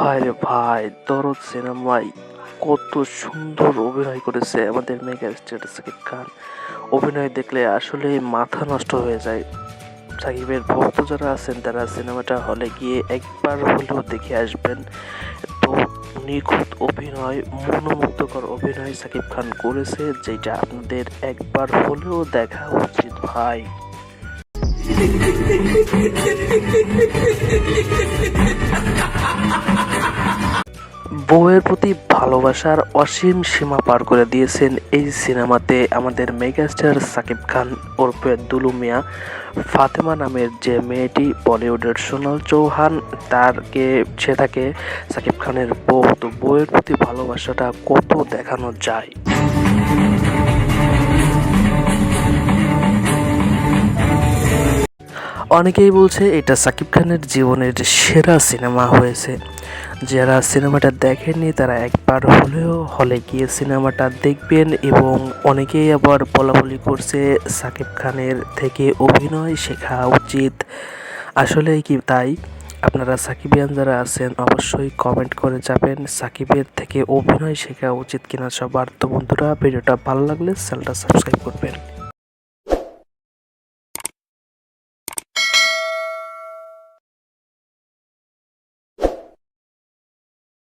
ভাই রে ভাই, দরদ সিনেমায় কত সুন্দর অভিনয় করেছে আমাদের মেগা স্টার সাকিব খান। অভিনয় দেখলে আসলে মাথা নষ্ট হয়ে যায়। সাকিবের ভক্ত যারা আছেন, তারা সিনেমাটা হলে গিয়ে একবার হলেও দেখে আসবেন। তো নিখুঁত অভিনয়, মনোমুগ্ধকর অভিনয় সাকিব খান করেছে, যেটা আপনাদের একবার হলেও দেখা উচিত, ভাই। বউয়ের প্রতি ভালোবাসার অসীম সীমা পার করে দিয়েছেন এই সিনেমাতে আমাদের মেগাস্টার সাকিব খান ওরফে দুলু মিয়া। ফাতেমা নামের যে মেয়েটি বলিউডের সোনাল চৌহান, তারকে সে থাকে সাকিব খানের বউ তো বউয়ের প্রতি ভালোবাসাটা কত দেখানো যায়? অনেকেই বলছে এটা সাকিব খানের জীবনের সেরা সিনেমা হয়েছে। যারা সিনেমাটা দেখেননি, তারা একবার হলেও হলে গিয়ে সিনেমাটা দেখবেন এবং অনেকেই আবার বলাবলি করছে সাকিব খানের থেকে অভিনয় শেখা উচিত। আসলে কি তাই? আপনারা সাকিবিয়ান যারা আছেন, অবশ্যই কমেন্ট করে যাবেন, সাকিবের থেকে অভিনয় শেখা উচিত কিনা সবার। তো বন্ধুরা, ভিডিওটা ভালো লাগলে চ্যানেলটা সাবস্ক্রাইব করবেন।